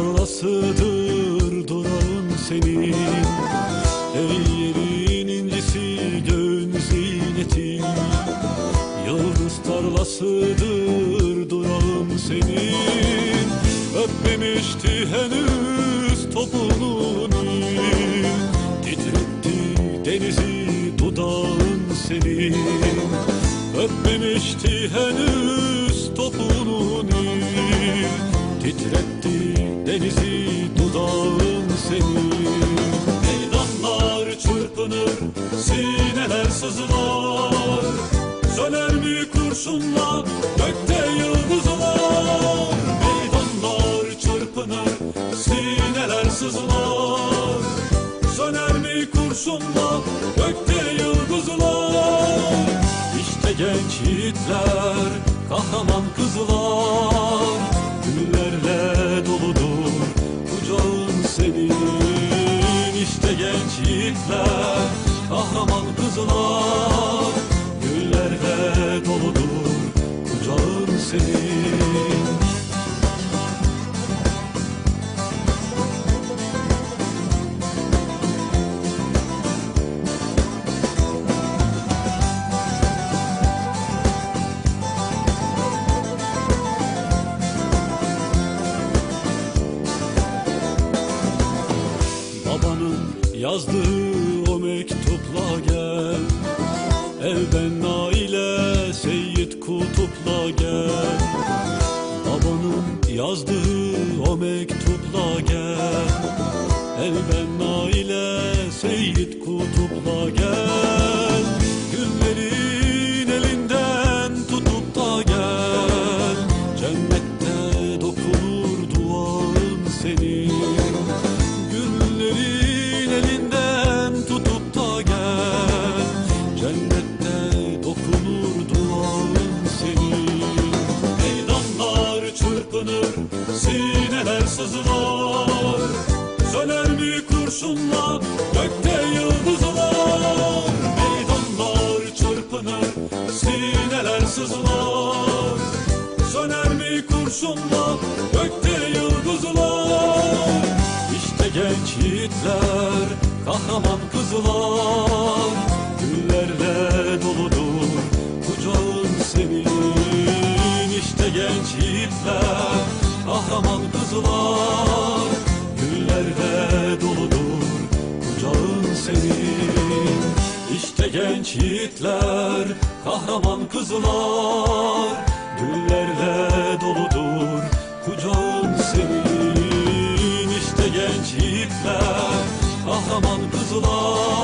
Tarlasıdır durağın senin Ey yerin incisi göğün ziynetin Yıldız tarlasıdır durağın senin Öpmemişti henüz topunun Titretti denizi dudağın senin Öpmemişti henüz topunun Titretti denizi dudağın senin. Meydanlar çırpınır, sineler sızlar Söner mi kurşunla gökte yıldızlar. Meydanlar çırpınır, sineler sızlar Söner mi kurşunla gökte yıldızlar. İşte genç yiğitler, kahraman kızlar senin İşte genç yiğitler, kahraman kızlar Güllerle doludur kucağın senin yazdığı o mektupla gel. Elben ile Seyyid Kutup'la Çırpınır, sineler sızlar Söner mi kurşunla gökte yıldızlar Meydanlar çırpınır, sineler sızlar Söner mi kurşunla gökte yıldızlar İşte genç yiğitler, kahraman kızlar Güllerle doludur kucağın senin. İşte genç yiğitler, var Güllerde doludur kucağın senin. İşte genç yiğitler kahraman kızlar Güllerle doludur kucağın senin. İşte genç yiğitler kahraman kızlar